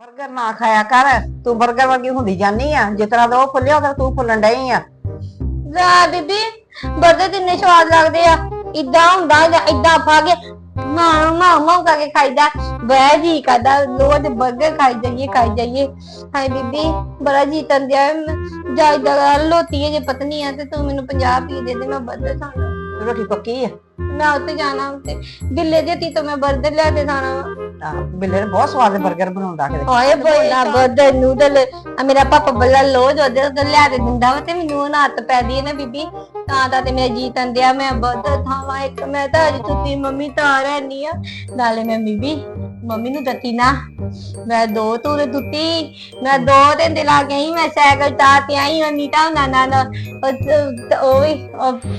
버ਗਰ ਨਾ ਖਾਇਆ ਕਰ ਤੂੰ 버ਗਰ ਵਰਗੀ ਹੁੰਦੀ ਜਾਨੀ ਆ ਜਿਸ ਤਰ੍ਹਾਂ ਦਾ ਉਹ ਫੁੱਲਿਆ ਉਧਰ ਤੂੰ ਫੁੱਲਣ ਡਈ ਆ। ਲੈ ਬੀਬੀ ਬਰਗਰ ਕਿੰਨੇ ਸਵਾਦ ਲੱਗਦੇ ਆ। ਇਦਾਂ ਹੁੰਦਾ ਜਾਂ ਇਦਾਂ ਖਾ ਕੇ ਮਾਂ ਮਾਂ ਮਾਂ ਕਰਕੇ ਖਾਈਦਾ। ਬੜਾ ਜੀ ਕਰਦਾ ਰੋਜ਼ ਬਰਗਰ ਖਾਈ ਜਾਈਏ ਖਾਈ ਜਾਈਏ। ਹਾਏ ਬੀਬੀ ਬੜਾ ਜੀ ਤੰਦਿਆ ਜਾਇਦਾ ਲੋਤੀ ਜੇ ਪਤਨੀ ਆ ਤੇ ਤੂੰ ਮੈਨੂੰ 50 ਰੁਪਏ ਦੇ ਦੇ ਮੈਂ ਬਰਗਰ ਖਾਣਾ ਰੋਟੀ ਪੱਕੀ ਆ? ਮੈਂ ਉੱਤੇ ਜਾਣਾ ਉੱਤੇ ਬਿੱਲੇ ਦੇ ਤੀ ਤੋਂ ਮੈਂ ਬਰਗਰ ਲੈ ਕੇ ਖਾਣਾ ਵਾ। ਬਿੱਲੇ ਨੇ ਬਹੁਤ ਸਵਾਦ 버ਗਰ ਬਣਾਉਂਦਾ ਕਿਤੇ। ਹਾਏ ਬੋਲਾ ਬਰਗਰ ਨੂਡਲ। ਆ ਮੇਰਾ ਪਾਪਾ ਬੱਲਾ ਲੋਜ ਉਹਦੇ ਉਹਦੇ ਲਿਆ ਕੇ ਦਿੰਦਾ ਵਾ ਤੇ ਮੈਨੂੰ ਉਹ ਹੱਥ ਪੈਦੀ ਹੈ ਨਾ ਬੀਬੀ। ਤਾਂ ਤਾਂ ਤੇ ਮੇਰਾ ਜੀ ਤੰਦਿਆ ਮੈਂ ਬਰਗਰ ਖਾਵਾਂ ਇੱਕ। ਮੈਂ ਤਾਂ ਅਜ ਤੁੱਤੀ ਮੰਮੀ ਤਾਂ ਰਹਿਨੀ ਆ। ਨਾਲੇ ਮੈਂ ਬੀਬੀ ਮੰਮੀ ਨੂੰ ਦਿੱਤੀ ਨਾ। ਮੈਂ ਦੋ ਤੂਰੇ ਦੁੱਤੀ ਮੈਂ ਦੋ ਦਿਨ ਦੇ ਲਾ ਗਈ ਮੈਂ ਸਾਈਕਲ ਤਾਂ ਤੇ ਆਈ ਹਾਂ ਨੀਟਾ ਨਾ ਨਾ ਨਾ ਉਹ ਤੇ ਉਹ ਵੀ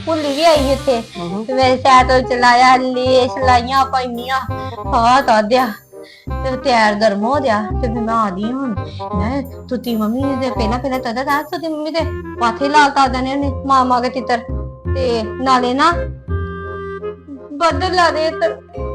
ਭੁੱਲੀ ਵੀ ਆਈ ਇੱਥੇ ਹੂੰ। ਤੇ ਮੈਂ ਸਾਈਕਲ ਚਲਾਇਆ ਲੇਸ ਲਾਈਆਂ ਪਾਈਆਂ ਹਾਂ ਤਾਂ ਦਿਆ। ਤੇ ਤਿਆਰ ਗਰਮ ਹੋ ਗਿਆ ਤੇ ਮੈਂ ਆ ਗਈ ਹੁਣ। ਮੈਂ ਤੁਤੀ ਮੰਮੀ ਨੇ ਤੇ ਪਹਿਲਾਂ ਪਹਿਲਾਂ ਤਦਾ ਦਾ ਤੁਤੀ ਮੰਮੀ ਤੇ ਪਾਥੇ ਲਾਲ ਤਾ ਦਨੇ ਨੇ ਮਾਮਾ ਕੇ ਤਿੱਤਰ। ਤੇ ਨਾਲੇ ਨਾ ਬਦਲ ਲਾ ਦੇ ਤੇ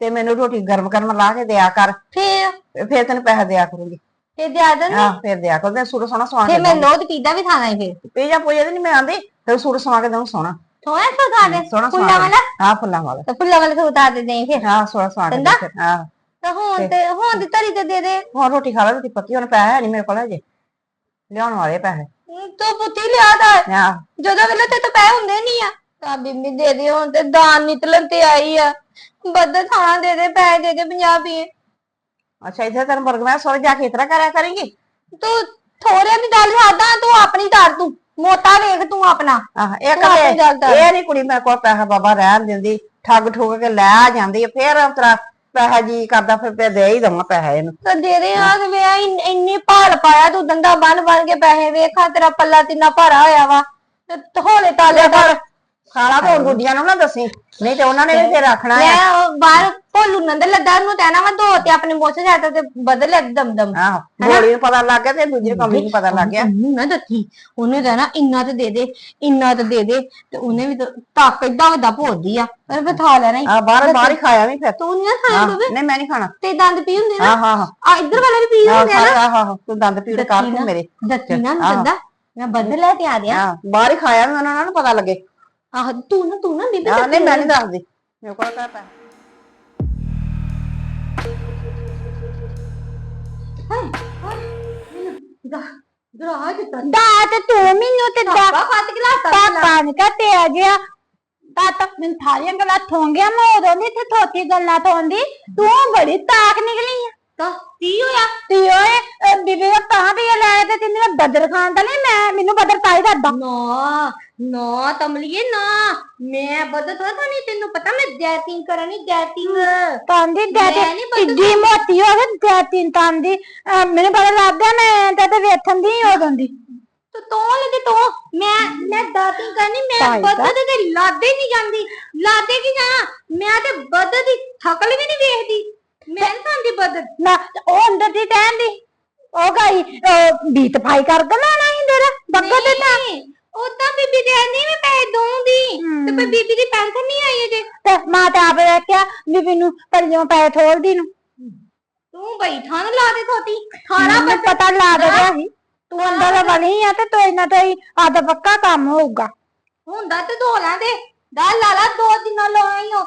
ਤੇ ਮੈਨੂੰ ਰੋਟੀ ਗਰਮ ਗਰਮ ਲਾ ਕੇ ਦਿਆ ਕਰ। ਫੇਰ? ਤੇ ਫਿਰ ਤੈਨੂੰ ਪੈਸੇ ਦਿਆ ਕਰੂੰਗੀ। ਤੇ ਦਿਆਦਾ ਹਾਂ ਫਿਰ ਦਿਆ ਕਰ। ਤੇ ਸੂਟ ਸੋਹਣਾ ਸਵਾ ਕੇ ਮੈਂ ਲੋਦ ਪੀਦਾ ਵੀ ਖਾਣਾ ਹੀ ਫੇਰ। ਪੀਜਾ ਪੂਜਾ ਤੇ ਨਹੀਂ ਮੈਂ ਆਂਦੀ ਤੇ ਸੂਟ ਸਵਾ ਕੇ ਦਊਂ ਸੋਹਣਾ। ਥੋੜਾ ਸਾ ਖਾ ਦੇ ਸੋਹਣਾ ਫੁੱਲਾਂ ਸਵਾ ਵਾਲਾ? ਹਾਂ ਫੁੱਲਾਂ ਵਾਲਾ। ਤੇ ਫੁੱਲਾਂ ਵਾਲਾ ਸੂਟ ਆ ਦੇ ਦੇ ਫੇਰ। ਹਾਂ ਸੋਹਣਾ ਸਵਾ ਕੇ ਦੇ ਚੰਗਾ? ਫਿਰ, ਹਾਂ। ਤਾਂ ਹੁਣ ਤੇ ਹੁਣ ਦੀ ਧਰੀ ਤੇ ਦੇ ਦੇ। ਹੁਣ ਰੋਟੀ ਖਾ ਲੈ ਰੋਟੀ ਪੱਕੀ ਹੁਣ ਪੈਸੇ ਹੈ ਨਹੀਂ ਮੇਰੇ ਕੋਲ ਹਜੇ। ਲਿਆਉਣ ਵਾਲੇ ਪੈਸੇ। ਤੂੰ ਪੁੱਤੀ ਲਿਆ ਦਾ। ਹਾਂ। ਜਦੋਂ ਵੇਲੇ ਤੇ ਤਾਂ ਪੈ ਹੁੰਦੇ ਨਹੀਂ ਆ। ਤਾਂ ਬੀਬੀ ਦੇ ਦੇ ਹੁਣ ਤੇ ਦਾਨ ਨਿਕਲਣ ਤੇ ਆਈ ਆ। ਬੱਦ ਥਾਣਾ ਦੇ ਦੇ ਪੈਸੇ ਦੇ ਦੇ 50 ਰੁਪਏ ਅੱਛਾ ਇੱਥੇ ਤੈਨੂੰ ਬਰਗਰ ਮੈਂ ਸੋਚ ਜਾ ਕੇ ਇਸ ਤਰ੍ਹਾਂ ਕਰਿਆ ਕਰੇਂਗੀ? ਤੂੰ ਥੋੜੇ ਦੀ ਗੱਲ ਸਾਦਾ ਤੂੰ ਆਪਣੀ ਧਾਰ ਤੂੰ। ਮੋਟਾ ਵੇਖ ਤੂੰ ਆਪਣਾ। ਆਹ ਇਹ ਤੂੰ ਆਪਣੀ ਇਹ ਨਹੀਂ ਕੁੜੀ ਮੇਰੇ ਕੋਲ ਪੈਸਾ ਬਾਬਾ ਰਹਿਣ ਦਿੰਦੀ। ਠੱਗ ਠੁੱਗ ਕੇ ਲੈ ਆ ਜਾਂਦੀ ਆ, ਫਿਰ ਉਤਰਾ ਪੈਸਾ ਜੀ ਕਰਦਾ ਫਿਰ ਪੇ ਦੇ ਹੀ ਦਵਾਂ ਪੈਸਾ ਇਹਨੂੰ। ਤਾਂ ਦੇ ਦੇ ਆ ਤੇ ਵੇ ਇੰਨੀ ਭਾਲ ਪਾਇਆ ਤੂੰ ਦੰਦਾ ਬਨ ਬਨ ਕੇ ਪੈਸੇ ਵੇਖਾਂ ਤੇਰਾ ਪੱਲਾ ਤਿੰਨਾ ਭਾਰਾ ਹੋਇਆ ਵਾ। ਤੇ ਹੌਲੇ ਤਾਲੇ ਕਰ। ਖਾਣਾ ਤਾਂ ਗੁੱਡੀਆਂ ਨੂੰ ਨਾ ਦੱਸੀ ਨਹੀਂ ਤੇ ਉਹਨਾਂ ਨੇ ਵੀ ਆਖਣਾ ਮੈਂ ਆ ਉਹ ਬਾਹਰ ਭੋਲੂ ਨੰਦ ਲੱਦਾ ਨੂੰ ਕਹਿਣਾ ਵਾ ਦੋ ਤੇ ਆਪਣੇ ਮੋਸੇ ਜਾਤਾ ਤੇ ਬਦਲ ਲੈ ਦਮ ਦਮ ਆਹੋ ਗੋਲੀ ਨੂੰ ਪਤਾ ਲੱਗ ਗਿਆ ਤੇ ਦੂਜੇ ਕਮਲੀ ਨੂੰ ਪਤਾ ਲੱਗ ਗਿਆ। ਉਹਨੂੰ ਨਾ ਦੱਸੀ ਉਹਨੇ ਕਹਿਣਾ ਇੰਨਾ ਤੇ ਦੇ ਦੇ ਇੰਨਾ ਤੇ ਦੇ ਦੇ ਤੇ ਉਹਨੇ ਵੀ ਤਾਂ ਤੱਕ ਏਦਾਂ ਵੱਡਾ ਭੋਦੀ ਆ ਪਰ ਫਿਰ ਥਾ ਲੈਣਾ ਹੀ ਆ ਬਾਹਰ ਬਾਹਰ ਹੀ ਖਾਇਆ ਵੀ ਫਿਰ। ਤੂੰ ਨਹੀਂ ਖਾਇਆ ਬਵੇ ਨਹੀਂ ਮੈਂ ਨਹੀਂ ਖਾਣਾ। ਤੇ ਦੰਦ ਪੀ ਹੁੰਦੇ ਨਾ? ਆਹ ਹਾਂ ਹਾਂ ਆ ਇੱਧਰ ਵਾਲੇ ਵੀ ਪੀ ਹੁੰਦੇ ਨਾ? ਆਹ ਆਹ ਤੂੰ ਦੰਦ ਪੀੜ ਕਰ। ਤੂੰ ਮੇਰੇ। ਦੱਸੀ ਨਾ। ਦੰਦਾ ਮੈਂ ਬਦਲ ਲੈ ਕੇ ਆ ਦਿਆਂ ਹਾਂ ਬਾਹਰ ਹੀ ਖਾਇਆ ਵੀ ਉਹਨਾਂ ਨੂੰ ਪਤਾ ਲੱਗੇ। ਆਹ ਤੂੰ ਨਾ ਤੂੰ ਨਾ ਬੀਬੀ ਆਹ, ਨਹੀਂ ਮੈਂ ਨਹੀਂ ਦੱਸਦੀ। ਮੇਰੇ ਕੋਲ ਤਾਂ ਪੈਸਾ। ਗਰਾ ਦਿੱਤਾ ਦਾ ਤੇ ਤੂੰ ਮੈਨੂੰ ਤੇ ਦਾ ਪਾਪਾ ਫੱਟ ਗਿਆ ਪਾਪਾ ਨੇ ਕਹਤੇ ਆ ਗਿਆ। ਤਾਂ ਤਾਂ ਮੈਨੂੰ ਥਾਲੀਆਂ ਗੱਲਾਂ ਥੋਂਗਿਆ ਮੈਂ ਉਦੋਂ ਦੀ ਇੱਥੇ ਥੋਤੀ ਗੱਲਾਂ ਥੋਂਦੀ। ਤੂੰ ਬੜੀ ਤਾਕ ਨਿਕਲੀ ਆ। ਤਾਂ ਹੋਇਆ? ਤੀ ਓਏ ਅਹ ਬੀਬੀ ਦਾ ਤਾਂ ਵੀ ਇਹ ਲੈ ਤੇ ਤੈਨੂੰ ਮੈਂ ਬਦਰ ਖਾਨ ਦਾ ਨਹੀਂ ਮੈਂ ਮੈਨੂੰ ਬਦਰ ਤਾਈ ਦਾ ਨਾ ਨਾ ਤਮਲੀਏ ਨਾ। ਮੈਂ ਬਦਤ ਤਾਂ ਨਹੀਂ ਤੈਨੂੰ ਪਤਾ ਮੈਂ ਡੈਟਿੰਗ ਕਰਨੀ ਡੈਟਿੰਗ ਤਾਂਦੀ ਮੈਂ ਦੇ ਨੀ ਬਦਲ- ਇੱਡੀ ਮੋਟੀ ਹੋ ਗਈ ਦੇ ਤਿੰਨ ਤਾਂਦੀ। ਅਹ ਮੈਨੂੰ ਪਤਾ ਲੱਗ ਗਿਆ ਮੈਂ ਤੇ ਤੇ ਵੇਖਣ ਦੀ ਉਦੋਂ ਦੀ ਤੂੰ ਤੋਂ ਲੱਗੇ ਤੋਂ ਮੈਂ ਮੈਂ ਡੈਟਿੰਗ ਕਰਨੀ ਮੈਂ ਭਾਈ ਦਾ। ਬਦਤ ਤੇ ਲਾਦੇ ਨਹੀਂ ਜਾਂਦੀ। ਲਾਦੇ ਕੀ ਜਾਣਾ? ਮੈਂ ਤੇ ਬਦਤ ਦੀ ਥਕਲ ਵੀ ਨਹੀਂ ਵੇਖਦੀ। ਮੈਂ ਨੀ ਖਾਂਦੀ ਬਦਤ ਨਾ ਉਹ ਅੰਦਰ ਦੀ ਟਹਿੰਦੀ ਉਹ ਗਈ ਬੀਤ ਭਾਈ ਕਰ ਗਲਾਣਾ ਹੀ ਤੇਰਾ ਬੱਗਾ ਤੇ ਤਾਂ। ਉਦਾਂ ਬੀਬੀ ਦੇ ਨਹੀਂ ਮੈਂ ਪੈਸੇ ਦਊਂਦੀ ਤੇ ਪਰ ਬੀਬੀ ਦੀ ਪੈਨਸ਼ਨ ਨਹੀਂ ਆਈ ਅਜੇ? ਤੇ ਮਾਂ ਤੇ ਆਪੇ ਵੇਖਿਆ ਬੀਬੀ ਨੂੰ ਪਰਿਓ ਪੈ ਠੋਲਦੀ ਨੂੰ। ਤੂੰ ਬੈਠਾ ਨਾ ਲਾ ਦੇ ਥੋਤੀ ਖਾਣਾ ਮੈਨੂੰ ਪਤਾ ਲੱਗ ਰਿਹਾ ਸੀ ਤੂੰ ਅੰਦਰ ਬਣੀ ਆ ਤੇ ਤੂੰ ਇਹਨਾਂ ਤੇ ਆਦਾ ਪੱਕਾ ਕੰਮ ਹੋਊਗਾ। ਹੁੰਦਾ ਤੇ ਧੋ ਲੈਂਦੇ ਦਾ। ਲਾਲਾ ਦੋ ਦਿਨਾਂ ਲਾਈ ਹੋ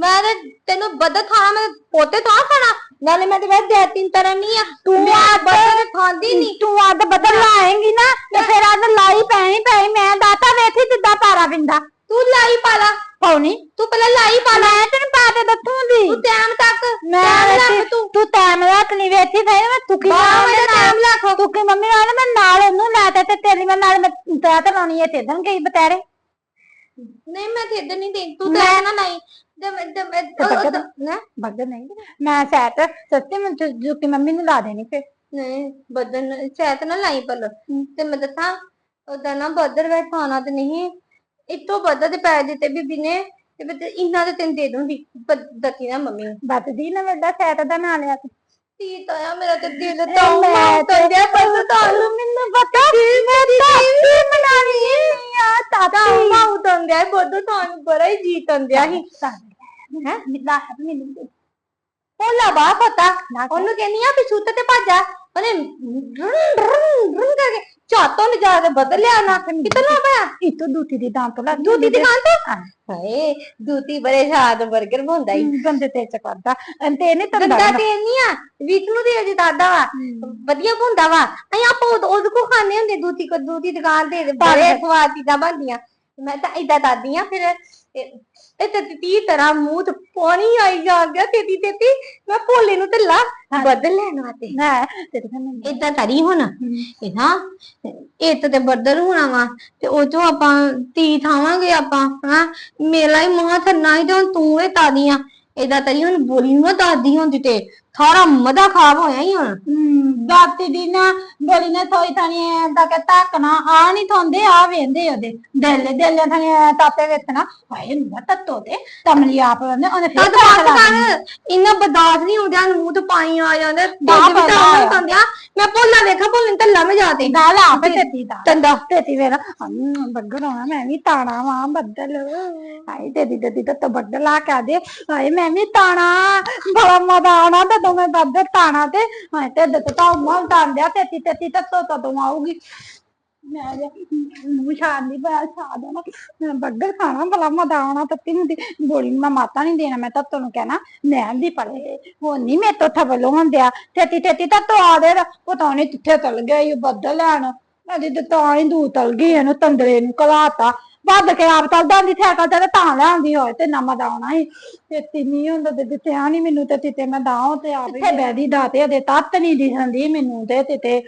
ਮੈਂ ਤੇ ਤੈਨੂੰ ਬਦਤ ਖਾਣਾ ਮੈਂ ਪੋਤੇ ਤਾਂ ਖਾਣਾ। ਨਾਲੇ ਮੈਂ ਤੇ ਵੈਸੇ ਦੇ ਤਿੰਨ ਤਰ੍ਹਾਂ ਨਹੀਂ ਆ। ਤੂੰ ਮੈਂ ਆਪ- ਬਦਤ ਖਾਂਦੀ ਨਹੀਂ ਤੂੰ ਅੱਧ ਬਦਲ ਲਾਏਂਗੀ ਨਾ ਤੇ ਫਿਰ ਅੱਧ ਲਾਈ ਪੈਣੀ ਪੈਣੀ ਮੈਂ ਦਾਤਾ ਵੇਖੀ ਜਿੱਦਾਂ ਪਾਰਾ ਪਿੰਦਾ। ਤੂੰ ਲਾਈ ਪਾਲਾ। ਪਾਉਣੀ ਤੂੰ ਪਹਿਲਾਂ ਲਾਈ ਪਾਲਾ। ਮੈਂ ਤੈਨੂੰ ਪਾ ਦੇ ਦੱਸੂਗੀ ਤੂੰ ਟਾਈਮ ਤੱਕ ਮੈਂ ਰੱਖ ਤੂੰ। ਤੂੰ ਟਾਈਮ ਰੱਖ ਨਹੀਂ ਵੇਖੀ ਫੇਰ ਮੈਂ ਤੁਕੀ ਵਜੇ ਟਾਈਮ ਰੱਖ। ਤੁਕੀ ਮੰਮੀ ਨਾਲ ਮੈਂ ਨਾਲ ਉਹਨੂੰ ਲੈ ਤੇ ਤੇ ਤੇਰੀ ਮੈਂ ਨਾਲ ਮੈਂ ਤਰਾ ਤੇ ਲਾਉਣੀ ਹੈ ਤੇ ਦਨ ਗਈ ਬਤੇਰੇ। ਨਹੀਂ ਮੈਂ ਤੇ ਇਦਾਂ ਨਹੀਂ ਦੇ ਤੂੰ ਮੈਂ- ਤੇ ਨਾ ਨਹੀਂ ਮੈਂ ਮੈਂ ਬੱਗਰ ਨਹੀਂ। ਮੈਂ ਸੈਟ ਸੱਚੀ ਮੈਂ ਜੁਕੀ ਮੰਮੀ ਨੂੰ ਲਾ ਦੇਣੀ ਫੇਰ। ਨਹੀਂ ਬਦਨ ਸ਼ਾਇਦ ਨਾ ਲਾਈ ਪਲ ਤੇ ਮੈਂ ਦੱਸਾਂ ਉਦਾਂ ਨਾ ਬੱਦਰ ਖਾਣਾ ਤੇ ਨਹੀਂ। ਇਤੋਂ ਬੱਦਰ ਦੇ ਪੈਸੇ ਦਿੱਤੇ ਬੀਬੀ ਨੇ ਤੇ ਮੈਂ ਤੇ ਇਹਨਾਂ ਦੇ ਤੈਨੂੰ ਦੇ ਦੂੰਗੀ ਦੱਸੀ ਨਾ ਮੰਮੀ ਨੂੰ। ਬਤਦੀ ਨਾ ਵੱਡਾ ਸੈਟ ਦਾ ਨਾਂ ਲਿਆ ਤੂੰ ਤਾਇਆ ਮੇਰਾ ਤੇ ਦਿਲ ਤਾਂ ਮੈਂ ਤੇ- ਦਿਆ ਪਰ ਤੁਹਾਨੂੰ। ਮੈਨੂੰ ਪਤਾ ਮੈਂ ਤਾਤੀ ਮਨਾਣੀ ਆ ਤਾਂ ਤਾਤੀ ਮਾਂ ਉਤੰਦਿਆ ਬੱਦਰ ਤੁਹਾਨੂੰ ਬੜਾ ਹੀ ਜੀ ਤੰਦਿਆ ਸੀ ਹੈ? ਮਿਲਾ ਮੈਨੂੰ ਦੇ। ਉਹਲਾ ਬਾ ਪਤਾ। ਉਹਨੂੰ ਕਹਿੰਦੀ ਆ ਵੀ ਸੁੱਤ ਤੇ ਭੱਜਾ ਉਹਨੇ ਰੁੰ ਰੁੰ ਰੁੰ ਕਰਕੇ ਝਾਤੋਂ ਨੇ ਜਾ ਕੇ ਬਦਲਿਆ ਨਾ ਕਿਤਨਾ ਪਿਆ ਇਹ ਤੋਂ ਦੂਤੀ ਦੀ ਦਾਂਤ ਲਾ ਦੂਤੀ ਦੁਕਾਨ ਤੇ ਹਾਏ ਦੂਤੀ ਬੜੇ ਸ਼ਾਦ 버ਗਰ ਬਣਦਾ ਹੀ ਬੰਦੇ ਤੇ ਚੱਕਦਾ ਤੇ ਇਹਨੇ ਤਾਂ ਗੰਦਾ ਤੇ ਨਹੀਂ ਆ ਵੀਕ ਨੂੰ ਦੇ ਦਾਦਾ ਵਾ। ਵਧੀਆ ਹੁੰਦਾ ਵਾ। ਅਸੀਂ ਆਪਾਂ ਉਹ ਉਹਦੇ ਕੋ ਖਾਣੇ ਹੁੰਦੇ ਦੂਤੀ ਕੋ ਦੂਤੀ ਦੁਕਾਨ ਤੇ ਬੜੇ ਸਵਾਦ ਚੀਜ਼ਾਂ ਬਣਦੀਆਂ। ਮੈਂ ਤਾਂ ਇਦਾਂ ਦਾਦੀ ਆ ਫਿਰ ਤੇ ਤੀ ਤਰ੍ਹਾਂ ਮੂੰਹ ਤੇ ਪਾਣੀ ਆਈ ਜਾਂਦਾ ਤੇਤੀ ਤੇਤੀ। ਮੈਂ ਭੋਲੇ ਨੂੰ ਢੱਲਾ ਬਦਲ ਲੈਣ ਨਾ ਤੇਰੇ ਸਾਹਮਣੇ ਇਦਾਂ ਤਰੀ ਹੁਣ। ਇਹ ਨਾ ਇਹ ਤੇ ਬਰਦਰ ਹੋਣਾ ਵਾ ਤੇ ਉਹ ਚੋਂ ਆਪਾਂ ਤੀ ਥਾਵਾਂਗੇ ਆਪਾਂ ਹਾਂ। ਮੇਲਾ ਹੀ ਮਹਾ ਥਰਨਾ ਹੀ ਤੇ ਹੁਣ ਤੂੰ ਇਹ ਤਾਦੀਆਂ ਏਦਾਂ ਤਰੀ ਹੁਣ ਬੋਲੀ ਨੂੰ ਦਾਦੀ ਹੁੰਦੀ ਤੇ। ਸਾਰਾ ਮਦਾ ਖਾਬ ਹੋਇਆ ਹੀ ਹੁਣ। ਦਾਤੀ ਦੀ ਨਾ ਬੋਲੀ ਨੇ ਥੋਈ ਥਾਣੀ ਦਾ ਕਿ ਧੱਕਣਾ ਆ ਨਹੀਂ ਥੋਂਦੇ ਆ ਵੇਂਦੇ ਉਹਦੇ। ਦੇਲੇ ਦੇਲੇ ਥਾਣੀ ਤਾਤੇ ਵੇਤਨਾ ਹਾਏ ਨਾ ਤੱਤੋ ਤੇ। ਤਮਲੀ ਆਪ ਉਹਨੇ ਉਹਨੇ ਤਾਂ ਫਿਰ ਧੱਕ ਦੇਣੀ। ਕਰ ਇੰਨਾ ਬਰਦਾਸ਼ਤ ਨਹੀਂ ਹੁੰਦਿਆ ਮੂੰਹ ਤੇ ਪਾਣੀ ਆ ਜਾਂਦਾ ਨਾ ਪਤਾ ਤਾਂ ਆ। ਹੁੰਦਿਆ। ਮੈਂ ਭੋਲਾ ਵੇਖਾਂ ਭੋਲੇ ਢੱਲਾ ਮੈਂ ਜਾਤੇ ਨਾਲ ਆਪੇ ਤੇਤੀ ਦਾ ਤੰਦਾ। ਤੇਤੀ ਵੇਰਾ ਬੱਗਰ ਹੋਣਾ ਮੈਂ ਵੀ ਤਾਣਾ ਵਾਂ ਬੱਦਲ। ਹਾਏ ਤੇਤੀ ਤੇਤੀ ਤਾਂ ਬੱਦਲ ਲਾ ਕੇ ਦੇ ਹਾਏ, ਮੈਂ ਵੀ ਤਾਣਾ, ਬੜਾ ਮਜ਼ਾ ਆਣਾ ਤਦੋਂ ਮੈਂ ਬੱਦਲ ਤਾਣਾ ਤੇ। ਹਾਏ ਤੇ ਦਿੱਤ ਤਾਂ ਮਨ ਤਾਂਦਿਆ ਤੇਤੀ ਤੇਤੀ ਤਾਂ ਤੋ ਤਦੋਂ ਆਊਗੀ। ਮੈਂ ਮੂੰਹ ਛਾੜਨੀ ਬੜਾ ਛਾੜ ਨਾ ਮੈਂ ਬੱਗਰ ਖਾਣਾ, ਬੜਾ ਮਜ਼ਾ ਆਉਣਾ ਤੱਤੀ ਨੂੰ ਦੀ ਗੋਲੀ ਨੂੰ ਮੈਂ ਮਾਤਾ ਨਹੀਂ ਦੇਣਾ, ਮੈਂ ਤਾਂ ਤੁਹਾਨੂੰ ਕਹਿਣਾ ਮੈਂ ਦੀ ਪੜੇ ਹੁਣ ਨਹੀਂ ਮੇਰੇ ਤੋਂ ਥਬਲ ਹੁੰਦਿਆ। ਤੇਤੀ ਤੇਤੀ ਤਾਂ ਤੋ ਆ ਦੇ ਪਤਾ ਨਹੀਂ ਕਿੱਥੇ ਚਲ ਗਿਆ ਇਹ ਬੱਦਲ ਲੈਣ। ਅਜੇ ਤੇ ਤਾਂ ਹੀ ਦੂ ਤਲ ਗਈ, ਇਹਨੂੰ ਤੰਦਰੇ ਨੂੰ ਕਲਾਤਾ ਵੱਧ ਕੇ ਆਪ ਤਲਦਾ ਦੀ ਸਾਈਕਲ ਤੇ ਤਾਂ ਲਿਆਂਦੀ ਹੋਏ ਤੇ ਨਮਾ ਦਾਉਣਾ ਹੀ ਤੇ ਤਿੰਨੀ ਹੁੰਦਾ ਤੇ ਦਿੱਤੇ ਆ ਨਹੀਂ ਮੈਨੂੰ ਤੇ ਤਿੱਤੇ ਮੈਂ ਦਾਉ ਤੇ ਆਪ ਹੀ ਬੈਦੀ ਦਾਤੇ ਦੇ ਤੱਤ ਨਹੀਂ ਦਿਖਦੀ ਮੈਨੂੰ ਤੇ ਤਿੱਤੇ।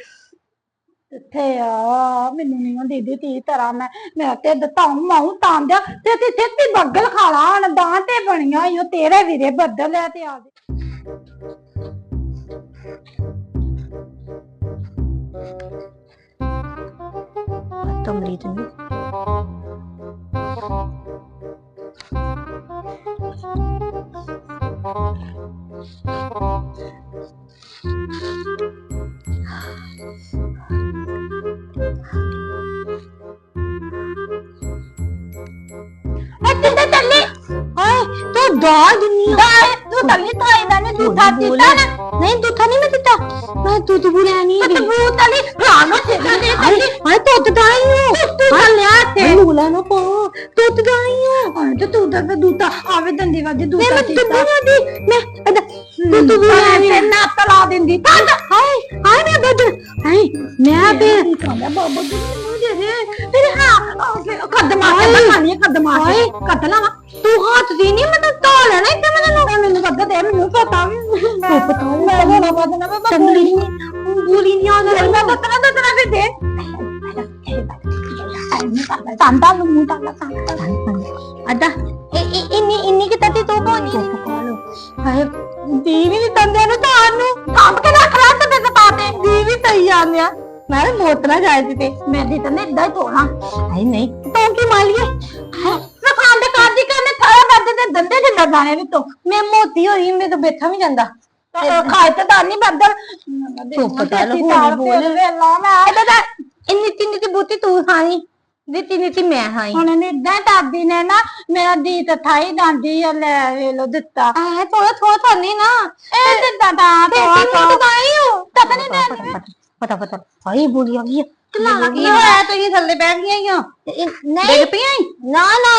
ਕਿੱਥੇ ਆ ਮੈਨੂੰ ਨਹੀਂ ਹੁੰਦੀ ਦੀ ਤੀ ਤਰ੍ਹਾਂ ਮੈਂ ਮੈਂ ਤੇ ਦਤਾਉ ਮਾਉ ਤੇ ਤੇ ਤੇ ਬੱਗਲ ਖਾਲਾ ਹਣ ਦਾਂ ਤੇ ਬਣੀਆਂ ਈ ਓ ਤੇਰੇ ਵੀਰੇ ਬੱਦਲ ਆ ਤੇ ਆ ਗਏ। ਤਮਰੀ ਤੇ ਅੱਤੇ ਤੇ ਚੱਲੀ ਹਾਏ ਤੂੰ ਦਾਲ ਦੁਨੀਆ ਦਾਏ ਤੂੰ ਤੱਲੀ ਤਾਈ ਦਾ ਨੇ ਦੂਠਾ ਦਿੱਤਾ ਨਾ ਨਹੀਂ ਦੁੱਥਾ ਨਹੀਂ ਮੈਂ ਦਿੱਤਾ ਮੈਂ ਦੁੱਧ ਬੁਰਿਆ ਨਹੀਂ ਤੇ ਬੂ ਤਲੀ ਰਾਣੋ ਤੇ ਦੇ ਹਾਏ ਹਾਏ ਦੁੱਧ ਦਾਈ ਹੂੰ ਤੂੰ ਤੇ ਨੂਲਾ ਨਾ ਪੋ ਦੁੱਧ ਦਾਈ ਹੂੰ ਹਾਂ ਤੇ ਤੂੰ ਤਾਂ ਦੂਤਾ ਆਵੇ ਦੰਦੀ ਮੈਂ ਦੂਤਾ ਮੈਂ ਦੁੱਧ ਦੀ ਮੈਂ ਦੁੱਧ ਤੇ ਬੁਰਿਆ ਨਾ ਤਲਾ ਦਿੰਦੀ ਤਾਂ ਹਾਏ ਹਾਏ ਮੈਂ ਬੱਦ ਹਾਏ ਮੈਂ ਤੇ ਕਹਿੰਦਾ ਬਾਬਾ ਜੀ ਮੈਨੂੰ ਦੇ ਦੇ ਤੇਰੇ ਹਾਂ ਕਦਮਾ ਕੇ ਖਾਣੀ ਕਦਮਾ ਵਾ ਤੂੰ ਹੱਥ ਦੀ ਨਹੀਂ ਮੈਨੂੰ ਧੋ ਲੈਣਾ ਇੱਥੇ ਮੈਨੂੰ ਪਤਾ ਤੇ ਵੀ ਮੈਂ ਮੈਂ ਬੋਲਾ ਬਦਨਾ ਮੈਂ ਚੰਦਰੀ ਬੋਲੀ ਨਹੀਂ ਆਉਂਦਾ। ਮੈਂ ਦੱਸਣਾ ਦੱਸਣਾ ਫਿਰ ਦੇ। ਸੰਦਾ ਨੂੰ ਮੂੰਹ ਤਾਂ ਸੰਦਾ ਅਦਾ ਇੰਨੀ ਇੰਨੀ ਕਿ ਤਤੀ ਤੋ ਪਾਣੀ ਹਾਏ ਦੀ ਵੀ ਨੀ ਤੰਦਿਆਂ ਨੂੰ ਤਾਂ ਨੂੰ। ਕੰਮ ਕੇ ਰੱਖ ਲਾ ਤੇ ਤੇ। ਪਾਤੇ ਦੀ ਵੀ ਤਈ ਜਾਂਦਿਆ ਮੈਂ ਵੀ ਮੋਤਰਾ ਸੀ ਤੇ ਮੈਂ ਦੀ ਤਾਂ ਇਦਾਂ ਹੀ ਧੋਣਾ ਹਾਏ ਨਹੀਂ। ਤੂੰ ਕੀ ਮਾਲੀਏ ਮੈਂ ਥਾਇਆ ਕਰਦੇ ਤੇ ਦੰਦੇ ਦੇ ਲਗਾਣੇ ਵੀ ਤੋਂ। ਮੈਂ ਮੋਤੀ ਹੋਈ ਮੇਰੇ ਤੋਂ ਬੈਠਾ ਵੀ ਜਾਂਦਾ। ਖਾਏ ਤੇ ਤਾਂ ਨਹੀਂ ਬੱਦਲ ਧੁੱਪ ਚੱਲ ਹੋਣੀ ਬੋਲ। ਵੇਲਾ ਮੈਂ ਇਹਦਾ ਤਾਂ ਇੰਨੀ ਤਿੰਨੀ ਦੀ ਬੂਤੀ ਤੂੰ ਖਾਣੀ ਦਿੱਤੀ ਨੀਤੀ ਮੈਂ ਖਾਈ। ਹੁਣ ਨੇ ਇਦਾਂ ਦਾਦੀ ਨੇ ਨਾ ਮੇਰਾ ਦੀਤ ਥਾਈ ਦਾਦੀ ਆ ਲੈ ਵੇਲੋ ਦਿੱਤਾ। ਆ ਥੋੜਾ ਥੋੜਾ ਥਾਨੀ ਨਾ ਇਹ ਦਿੱਤਾ ਤਾਂ ਤੇ ਤੈਨੂੰ ਦਵਾਈ ਹੋ ਪਤਾ ਨਹੀਂ ਦੇਣੀ। ਪਤਾ ਪਤਾ ਆ ਗਈ ਚਲਾ ਕੀ ਹੋਇਆ? ਤੁਸੀਂ ਥੱਲੇ ਬੈਠ ਗਈਆਂ ਈ ਓ। ਨਹੀਂ। ਡਿੱਗ ਪਈਆਂ ਈ? ਨਾ ਨਾ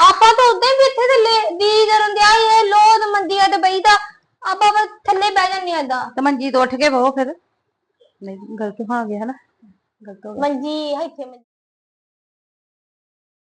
ਆਪਾਂ ਤਾਂ ਉਦਾਂ ਹੀ ਬੈਠੇ ਥੱਲੇ ਦੀ ਕਰਨ ਦਿਆ ਇਹ ਲੋਦ ਮੰਦੀਆਂ ਤੇ ਬਈਦਾ ਆਪਾਂ ਬਸ ਥੱਲੇ ਬਹਿ ਜਾਂਦੇ ਆ ਏਦਾਂ। ਤੇ ਮੰਜੀ ਤੋਂ ਉੱਠ ਕੇ ਬਹੋ ਫਿਰ। ਨਹੀਂ ਗਲਤ ਹੋ ਗਿਆ ਨਾ ਗਲਤ ਹੋ ਮੰਜੀ ਇੱਥੇ ਮੰਜੀ।